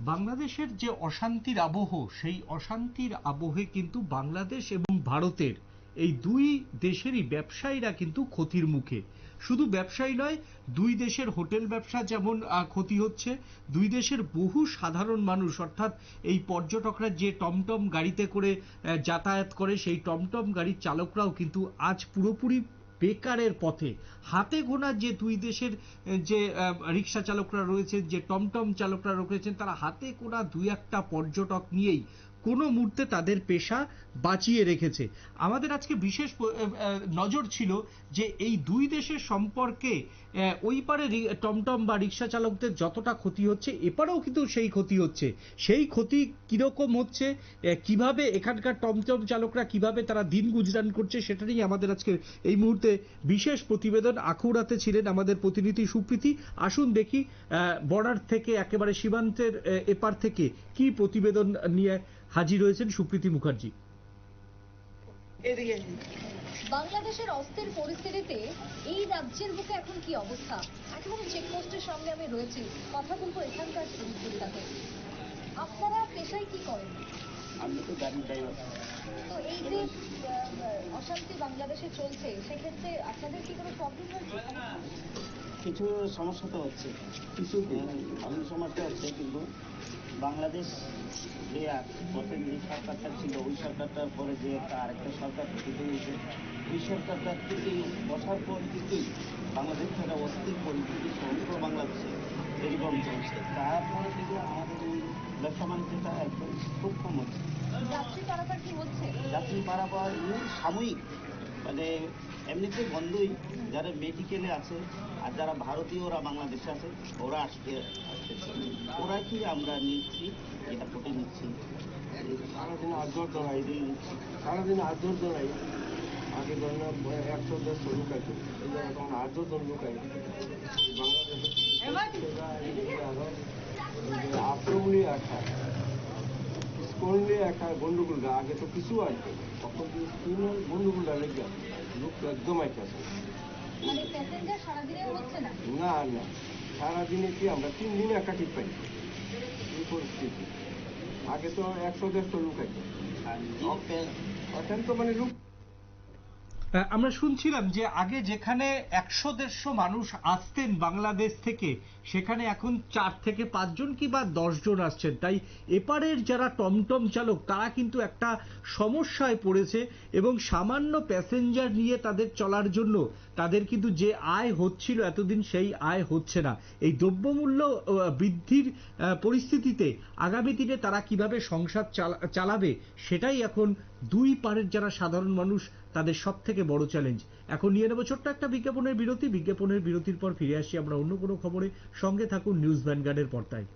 বাংলাদেশের যে অশান্তির আবহ, সেই অশান্তির আবহে কিন্তু বাংলাদেশ এবং ভারতের এই দুই দেশেরই ব্যবসায়ীরা কিন্তু ক্ষতির মুখে। শুধু ব্যবসায়ী নয়, দুই দেশের হোটেল ব্যবসা যেমন ক্ষতি হচ্ছে, দুই দেশের বহু সাধারণ মানুষ, অর্থাৎ এই পর্যটকরা যে টমটম গাড়িতে করে যাতায়াত করে, সেই টমটম গাড়ির চালকরাও কিন্তু আজ পুরোপুরি বেকারের পথে। হাতে গোনা যে দুই দেশের যে রিক্সা চালকরা রয়েছেন, যে টমটম চালকরা রয়েছেন, তারা হাতে গোনা দুই একটা পর্যটক নিয়েই কোনো মুহূর্তে তাদের পেশা বাঁচিয়ে রেখেছে। আমাদের আজকে বিশেষ নজর ছিল যে এই দুই দেশের সম্পর্কে ওই পারে টমটম বা রিক্সা চালকদের যতটা ক্ষতি হচ্ছে, এপারেও কিন্তু সেই ক্ষতি হচ্ছে। সেই ক্ষতি কীরকম হচ্ছে কীভাবে এখানকার টমটম চালকরা কীভাবে তারা দিন গুজরান করছে, সেটা নিয়ে আমাদের আজকে এই মুহূর্তে বিশেষ প্রতিবেদন আখুরাতে ছিলেন আমাদের প্রতিনিধি সুপ্রীতি। আসুন দেখি বর্ডার থেকে, একেবারে সীমান্তের এপার থেকে কি প্রতিবেদন নিয়ে হাজির হয়েছেন সুপ্রীতি মুখার্জি। বাংলাদেশের অস্থির পরিস্থিতিতে এই রাজ্যের বুকে এখন কি অবস্থা? একেবারে চেকপোস্টের সামনে আমি রয়েছি। কথা বলব এখানকার শ্রমিকদের সাথে আপনারা পেশায় কি করেন? আমি তো গাড়ি ড্রাইভার তো এই যে অশান্তি বাংলাদেশে চলছে সেক্ষেত্রে আপনাদের কি কোনো প্রবলেম হয়েছে? কিছু সমস্যা তো হচ্ছে। কিছু ভালো সমস্যা হচ্ছে কিন্তু বাংলাদেশ যে প্রথম যে সরকারটা ছিল ওই সরকারটার পরে যে একটা আরেকটা সরকার গঠিত হয়েছে ওই সরকারটার থেকে বসার পর থেকেই বাংলাদেশ একটা অস্থির পরিস্থিতি সমগ্র বাংলাদেশে এরকম চলছে তারপরে থেকে আমাদের এই ব্যবসা বাণিজ্যটা একদম খুব কম হচ্ছে? যাত্রী পারাপার সাময়িক মানে এমনিতে বন্ধই যারা মেডিকেলে আছে আর যারা ভারতীয়রা বাংলাদেশে আছে ওরা আসতে আসতেছে ওরা কি আমরা নিচ্ছি? এটা এয়ারপোর্টে নিচ্ছি? সারাদিন আদর দৌড়াই সারাদিন আদর দৌড়াই আগে ধরেন একশো দেড়শো লোক আছে। এখন তখন আদর জন লোক আছে। বাংলাদেশে আক্রমণই একটা স্কুল একটা গন্ডগোলটা আগে তো কিছু আছে। তখন স্কুলের গন্ডগোলটা লেগে লোক একদম আছে। মানে না? না না। সারাদিনে কি আমরা তিন দিনে একটা ঠিক পাই? এই পরিস্থিতি। আগে তো একশো দেড়শো লোক আছে এখন তো মানে লোক আমরা শুনছিলাম যে আগে যেখানে একশো, দেড়শো মানুষ আসতেন বাংলাদেশ থেকে, সেখানে এখন চার থেকে পাঁচজন কি বা দশজন আসছেন। তাই এপারের যারা টমটম চালক, তারা কিন্তু একটা সমস্যায় পড়েছে এবং সামান্য প্যাসেঞ্জার নিয়ে তাদের চলার জন্য তাদের কিন্তু যে আয় হচ্ছিল, এতদিন সেই আয় হচ্ছে না। এই দ্রব্যমূল্য বৃদ্ধির পরিস্থিতিতে আগামী দিনে তারা কীভাবে সংসার চালা- চালাবে, সেটাই এখন দুই পারের যারা সাধারণ মানুষ, তাদের সব থেকে বড় চ্যালেঞ্জ এখন নিয়ে নেব ছোট্ট একটা বিজ্ঞাপনের বিরতি। বিজ্ঞাপনের বিরতির পর ফিরে আসি আমরা অন্য কোনো খবরে। সঙ্গে থাকুন নিউজ ভ্যানগার্ডের পর্দায়।